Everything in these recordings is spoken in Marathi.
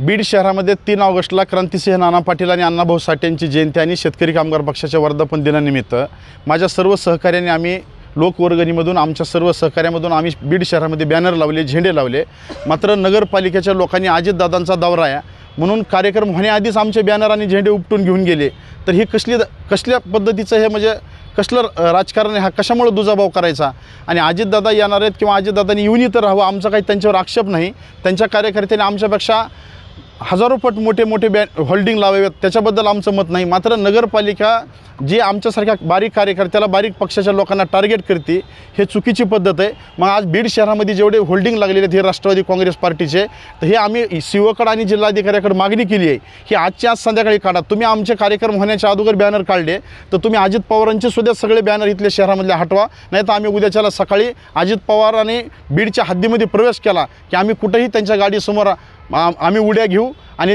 बीड शहरामध्ये तीन ऑगस्टला क्रांतिसिंह नाना पाटील आणि अण्णाभाऊ साठे यांची जयंती आणि शेतकरी कामगार पक्षाच्या वर्धापन दिनानिमित्त. माझ्या सर्व सहकार्याने आम्ही लोकवर्गणीमधून आमच्या सर्व सहकार्यामधून आम्ही बीड शहरामध्ये बॅनर लावले झेंडे लावले. मात्र नगरपालिकेच्या लोकांनी अजितदादांचा दौरा आहे. म्हणून कार्यक्रम होण्याआधीच आमचे बॅनर आणि झेंडे उपटून घेऊन गेले. तर ही कसली कसल्या पद्धतीचं हे म्हणजे कसलं राजकारण आहे? हा कशामुळे दुजाभाव करायचा? आणि अजितदादा येणार आहेत किंवा अजितदादांनी येऊन इथं राहावं आमचा काही त्यांच्यावर आक्षेप नाही. त्यांच्या कार्यकर्त्यांनी आमच्यापेक्षा हजारो पट मोठे मोठे बॅ होल्डिंग लावावेत. त्याच्याबद्दल आमचं मत नाही. मात्र नगरपालिका जी आमच्यासारख्या बारीक कार्यकर्त्याला बारीक पक्षाच्या लोकांना टार्गेट करते हे चुकीची पद्धत आहे. मग आज बीड शहरामध्ये जेवढे होल्डिंग लागलेले आहेत हे राष्ट्रवादी काँग्रेस पार्टीचे तर हे आम्ही सीओकडे आणि जिल्हाधिकाऱ्याकडे मागणी केली आहे की आजची आज संध्याकाळी काढा. तुम्ही आमचे कार्यक्रम होण्याच्या अगोदर बॅनर काढले तर तुम्ही अजित पवारांचे सुद्धा सगळे बॅनर इथले शहरामधले हटवा. नाही तर आम्ही उद्याच्याला सकाळी अजित पवाराने बीडच्या हद्दीमध्ये प्रवेश केला की आम्ही कुठेही त्यांच्या गाडीसमोर आम्ही उड्या घेऊ. आणि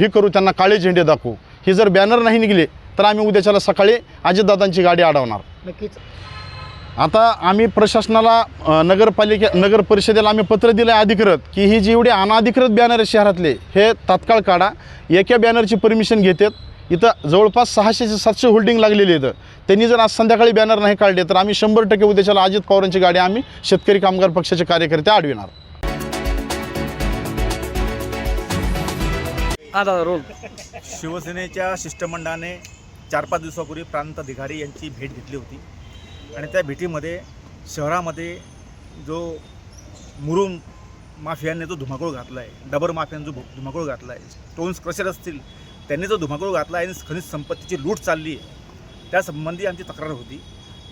हे करू त्यांना काळे झेंडे दाखवू. हे जर बॅनर नाही निघले तर आम्ही उद्याच्याला सकाळी अजितदादांची गाडी अडवणार. नक्कीच. आता आम्ही प्रशासनाला नगरपालिके नगर परिषदेला आम्ही पत्र दिलं आहे अधिकृत की ही जी एवढी अनाधिकृत बॅनर आहे शहरातले हे तात्काळ काढा. एका बॅनरची परमिशन घेतात. इथं जवळपास सहाशे ते सातशे होल्डिंग लागलेली आहेत. त्यांनी जर आज संध्याकाळी बॅनर नाही काढले तर आम्ही शंभर टक्के उद्याच्याला अजित पवारांची गाडी आम्ही शेतकरी कामगार पक्षाचे कार्यकर्ते अडविणार हा दादा रोल. शिवसेनेच्या शिष्टमंडळाने चार पाच दिवसापूर्वी प्रांत अधिकारी यांची भेट घेतली होती. आणि त्या भेटीमध्ये शहरामध्ये जो मुरुम माफियांनी जो धुमाकूळ घातला आहे डबर माफियाने जो धुमाकूळ घातला आहे स्टोन्स क्रशर असतील त्यांनी जो धुमाकूळ घातला आहे आणि खनिज संपत्तीची लूट चालली आहे त्यासंबंधी आमची तक्रार होती.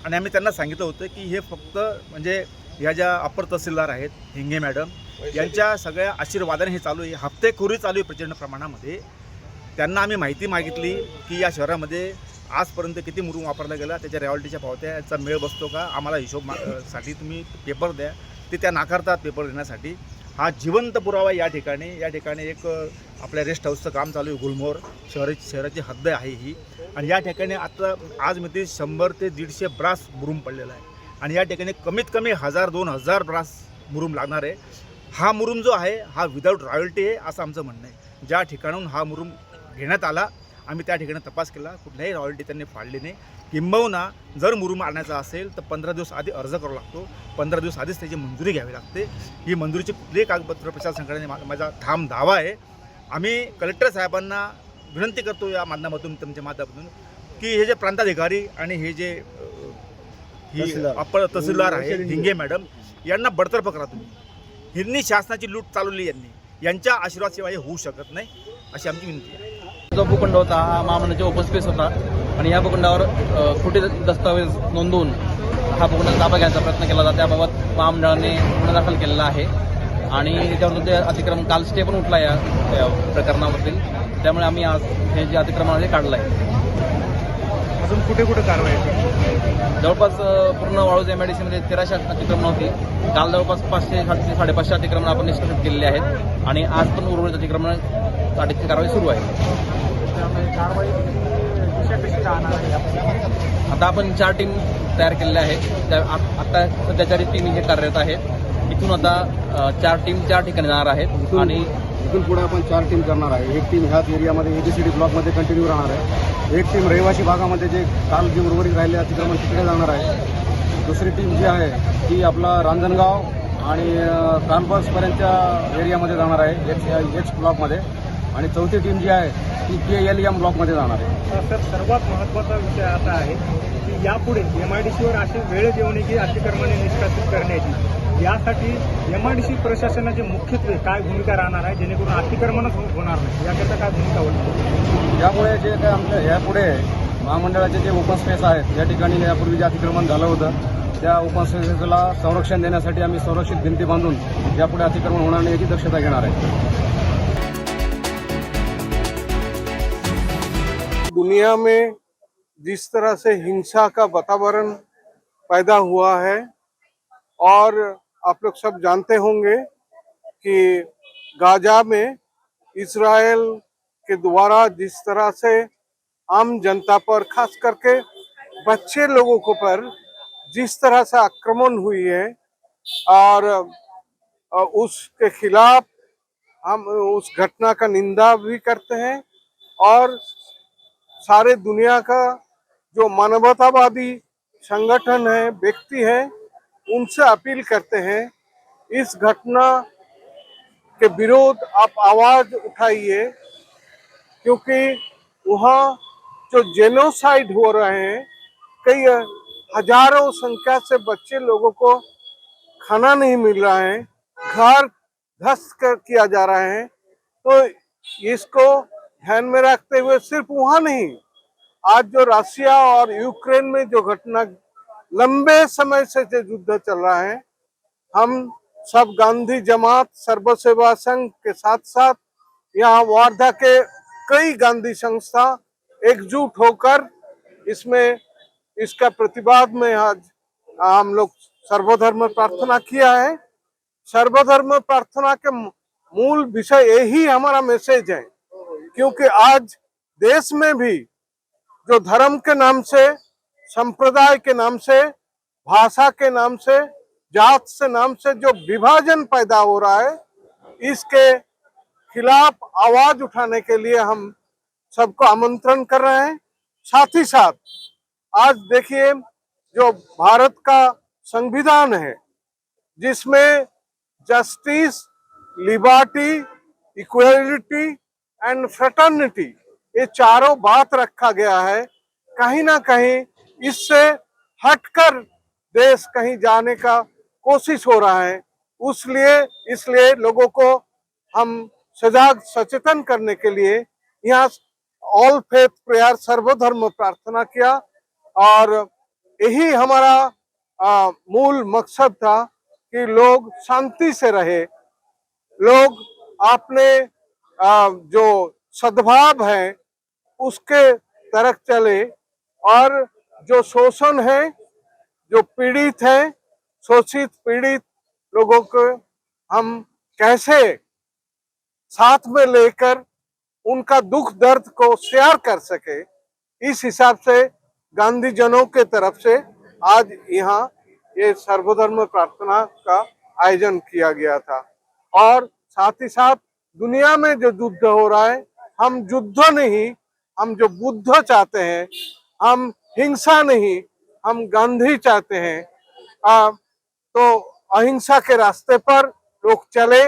आणि आम्ही त्यांना सांगितलं होतं की हे फक्त म्हणजे ह्या ज्या अपर तहसीलदार आहेत हिंगे मॅडम यांच्या सगळ्या आशीर्वादाने हे चालू आहे. हप्तेखोरी चालू आहे प्रचंड प्रमाणामध्ये. त्यांना आम्ही माहिती मागितली की या शहरामध्ये आजपर्यंत किती मुरुम वापरला गेला त्याच्या रॉयल्टीच्या पावत्या याचा मेळ बसतो का आम्हाला हिशोब मा साठी तुम्ही पेपर द्या. ते त्या नाकारतात पेपर देण्यासाठी हा जिवंत पुरावा या ठिकाणी या ठिकाणी एक आपल्या रेस्ट हाऊसचं काम चालू आहे गुलमोहर शहराची शहराची हद्द आहे ही. आणि या ठिकाणी आता आज मी शंभर ते दीडशे ब्रास मुरुम पडलेला आहे. आणि या ठिकाणी कमीत कमी हजार दोन हजार ब्रास मुरुम लागणार आहे. हा मुरुम जो आहे हा विदाऊट रॉयल्टी आहे असं आमचं म्हणणं आहे. ज्या ठिकाणून हा मुरुम घेण्यात आला आम्ही त्या ठिकाणी तपास केला कुठल्याही रॉयल्टी त्यांनी फाडली नाही. किंबहुना जर मुरुम आणायचा असेल तर पंधरा दिवस आधी अर्ज करावा लागतो. पंधरा दिवस आधीच त्याची मंजुरी घ्यावी लागते. ही मंजुरीची कुठलीही कागदपत्र मा- माझा ठाम दावा आहे. आम्ही कलेक्टर साहेबांना विनंती करतो या माध्यमातून तुमच्या माध्यमातून की हे जे प्रांताधिकारी आणि हे जे ही अप्पर तहसीलदार आहे हिंगे मॅडम यांना बडतर्फ करा तुम्ही. हिरणी शासनाची लूट चालवली यांनी. यांच्या आशीर्वादशिवाय हे होऊ शकत नाही अशी आमची विनंती आहे. जो भूखंड होता हा महामंडळाचा ओपन स्पेस होता आणि या भूखंडावर खोटे दस्तावेज नोंदवून हा भूखंड ताबा घ्यायचा प्रयत्न केला जातो. त्याबाबत महामंडळाने गुन्हा दाखल केलेला आहे. आणि त्यावर ते अतिक्रमण काल स्टे पण उठला या या प्रकरणामधील त्यामुळे आम्ही आज हे जे अतिक्रमण आहे काढलं आहे अजून कुठे कुठे कारवाई जवळपास पूर्ण वाळूज एम आय डी सीमध्ये तेराशे अतिक्रमण होती. काल जवळपास पाचशे सातशे साडेपाचशे अतिक्रमण आपण निष्कर्षित केलेले आहेत. आणि आज पण उर्वरित अतिक्रमण काढण्याची कारवाई सुरू आहे आता आपण चार टीम तयार केलेल्या आहेत. त्या आता सध्या चार टीम हे कार्यरत आहेत. इथून आता चार टीम चार ठिकाणी जाणार आहेत. आणि इथून पुढे आपण चार टीम करणार आहे. एक टीम ह्याच एरियामध्ये एबीसीडी ब्लॉकमध्ये कंटिन्यू राहणार आहे. एक टीम रहिवासी भागामध्ये जे काल जे उर्वरित राहिले अतिक्रमण तिकडे जाणार आहे. दुसरी टीम जी आहे ती आपला रांजणगाव आणि कानपर्सपर्यंतच्या एरियामध्ये जाणार आहे एक्स एक्स ब्लॉकमध्ये आणि चौथी टीम जी आहे ती के एल एम ब्लॉकमध्ये जाणार आहे. तर सर्वात महत्त्वाचा विषय असा आहे की यापुढे एम आय डी सीवर अशी वेळ देऊन की अतिक्रमणे निष्कासित करण्याची यासाठी एम आय डी सी प्रशासनाची मुख्यत्वे काय भूमिका राहणार आहे जेणेकरून अतिक्रमणच हो- होणार नाही? याकरता काय भूमिका होईल? यामुळे जे काय आमच्या यापुढे महामंडळाचे जे ओपन स्पेस आहेत या ठिकाणी यापूर्वी जे अतिक्रमण झालं होतं त्या ओपन स्पेसला संरक्षण देण्यासाठी आम्ही संरक्षित भिंती बांधून यापुढे अतिक्रमण होणार नाही याची दक्षता घेणार आहे. दुनिया में जिस तरह से हिंसा का वातावरण पैदा हुआ है और आप लोग सब जानते होंगे कि गाजा में इसराइल के द्वारा जिस तरह से आम जनता पर, खास करके बच्चे लोगों को पर जिस तरह से आक्रमण हुई है और उसके खिलाफ हम, उस घटना का निंदा भी करते हैं और सारे दुनिया का जो मानवतावादी संगठन है, व्यक्ति है उनसे अपील करते हैं, इस घटना के विरोध आप आवाज़ उठाइए, क्योंकि वहाँ जो जेनोसाइड हो रहे हैं, कई हज़ारों संख्या से बच्चे लोगों को खाना नहीं मिल रहा है, घर ध्वस्त कर किया जा रहा है तो इसको ध्यान में रखते हुए सिर्फ़ वहाँ नहीं, आज जो रशिया और यूक्रेन में जो घटना लंबे समय से जो युद्ध चल रहा है, हम सब गांधी जमात सर्व सेवा संघ के साथ साथ यहाँ वार्धा के कई गांधी संस्था एकजुट होकर इसमें, इसका प्रतिवाद में आज हम लोग सर्वधर्म प्रार्थना किया है। सर्वधर्म प्रार्थना के मूल विषय यही हमारा मैसेज है। क्योंकि आज देश में भी जो धर्म के नाम से संप्रदाय के नाम से, भाषा के नाम से, जात से नाम से जो विभाजन पैदा हो रहा है, इसके खिलाफ आवाज़ उठाने के लिए हम सबको आमंत्रण कर रहे हैं। साथ ही साथ, आज देखिए जो भारत का संविधान है, जिसमें justice, liberty, equality and fraternity, ये चारों बात रखा गया है। कहीं ना कहीं इससे हटकर देश कहीं जाने का कोशिश हो रहा है। उसलिए इसलिए लोगों को हम सजाग सचेतन करने के लिए यहाँ ऑल फेथ प्रेयर सर्वधर्म प्रार्थना किया और यही हमारा आ, मूल मकसद था कि लोग शांति से रहे। लोग अपने जो सद्भाव है उसके तरफ़ चले और जो शोषण है, जो पीड़ित है, शोषित पीड़ित लोगों को हम कैसे साथ में लेकर उनका दुख दर्द को शेयर कर सके, इस हिसाब से गांधी जनों के तरफ़ से आज यहाँ ये सर्वधर्म प्रार्थना का आयोजन किया गया था। और साथ ही साथ दुनिया में जो युद्ध हो रहा है, हम युद्ध नहीं, हम जो बुद्ध चाहते हैं, हम हिंसा नहीं हम गांधी चाहते हैं। आ, तो अहिंसा के रास्ते पर लोग चले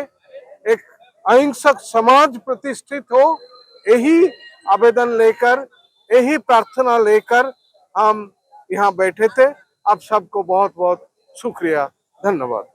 एक अहिंसक समाज प्रतिष्ठित हो यही आवेदन लेकर यही प्रार्थना लेकर हम यहाँ बैठे थे। आप सबको बहुत बहुत शुक्रिया धन्यवाद।